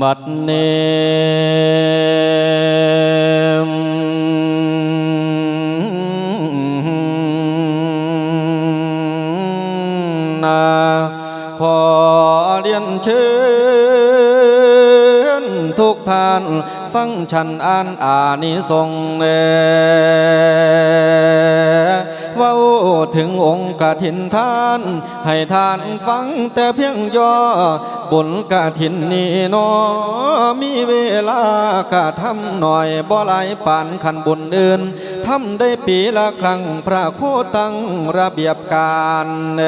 บัดเนมนาขอเรียนเชิญทุกท่านฟังฉันอ่านอานิสงส์แน่ว้าถึงองค์กฐินท่าน ให้ท่านฟังแต่เพียงย่อ บุญกะถินนี้นอมีเวลากะทำหน่อยบ่หลายปานขันบุญอื่นทำได้ปีละครั้งพระโคตั้งระเบียบการเอ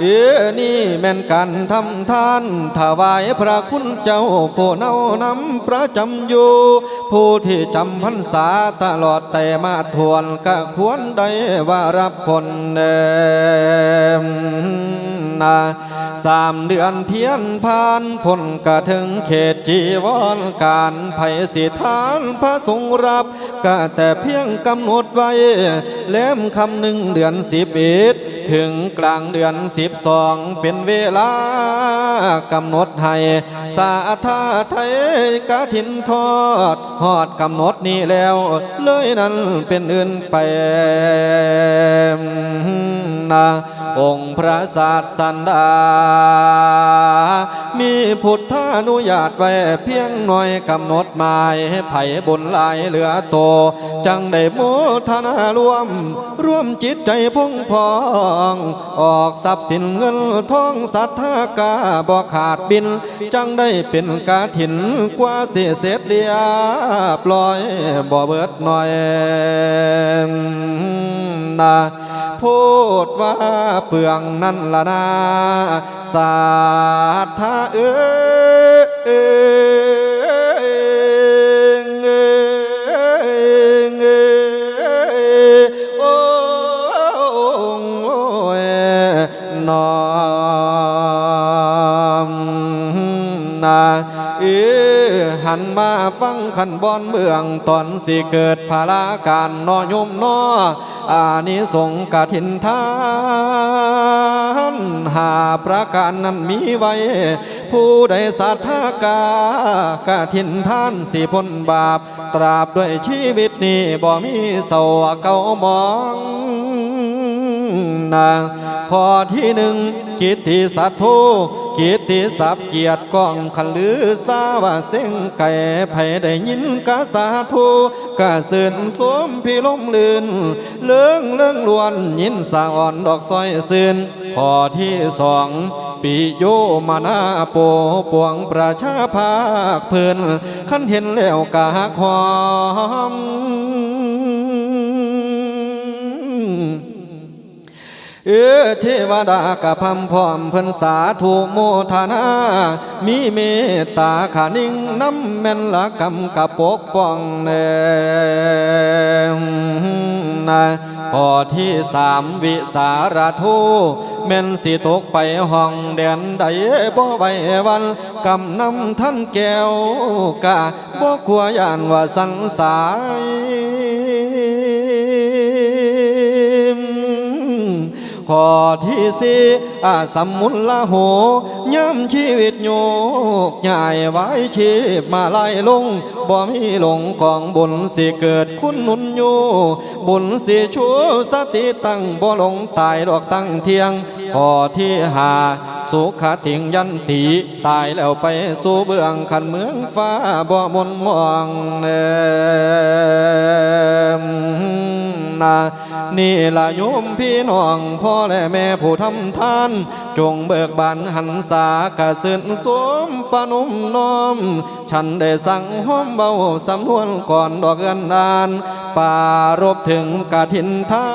เออนี่แม่นการทำทานถวายพระคุณเจ้าผู้เนานำประจำอยู่ ผู้ที่จำพรรษาตลอดแต่มาทวนก็ควรได้ว่ารับผลเดิมนาสามเดือนเพียนผ่านผลกระถึงเขตจีวรการไผ่สิทานพระสงฆ์รับก็แต่เพียงกำหนดไว้เล่มคำหนึ่งเดือนสิบเอ็ด ถึงกลางเดือนสิบสองเป็นเวลากำหนดให้สาธาไทยกะถินทอดหอดกำหนดนี้แล้ว เลยนั้นเป็นอื่นไปนา องค์พระศาสดา มีพุทธานุญาตไว้เพียงหน่อยกำหนดหมายให้ไผ่บุญหลายเหลือโต จังได้โมทนารวม ร่วมจิตใจพงพอง ออกทรัพย์สินเงินทองสัทธากาบ่ขาดบิน จังได้เป็นกาถินกว่าเสียเสร็จเรียบร้อยบ่เบิดหน่อยนา พูดว่าเปลืองนั่นละนาสาธาเอ้ยเอ้ยเอ้ยเอ้ยโอ้ยนอมนาเออหันมาฟังขันบอนเมืองตอนสิเกิดภาราการนอยมนอ อานิสงส์กฐินทานหาประการนั้นมีไว้ ผู้ใดศรัทธากากฐินทานสิพ้นบาป ตราบด้วยชีวิตนี้บ่มีเศร้าเก่ามองนาข้อที่หนึ่งกิตติสัตโธ กิตติสัพเกียรติกองขลือสาวาเส้งไก่ไผได้ยินกาสาธุกาเสื่นสวมพี่ลมลื่นเลื่องเลื่องลวนยินสาอ่อนดอกซอยซื่นข้อที่สองปิโยมานาโปปวงประชาภาคเพื่นขั้นเห็นแล้วกาความ เออเทวดากะพำพร้อมเพิ่นสาธุโมทนา มีเมตตาขานิ่งน้ำแม่นละกำกะปกป้องแน่นะข้อที่สามวิสารทูแม่นสิตกไปห้องแดนใดบ่ไว้วันกำนำท่านแก้วกะบ่กลัวยานว่าสังสาย ข้อที่สี่อาสมมุนละโหย่ำชีวิตโยกใหญ่ไว้ชีพมาไล่ลงบ่มีหลงของบุญสิเกิดคุณนุนอยู่บุญสิชูสติตั้งบ่หลงตายดอกตั้งเทียงข้อที่หาสุขติงยันตีตายแล้วไปสู่เบื้องขันเมืองฟ้าบ่มนมองเน นานี่ละยมพี่น้องพ่อและแม่ผู้ทำทาน จงเบิกบานหันสากระสืนสวมปนุมน้อม ฉันได้สั่งห้อมเบาสำนวนก่อนดอกเงินดานป่ารบถึงกะถินทา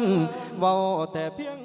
นเว้าแต่เพียง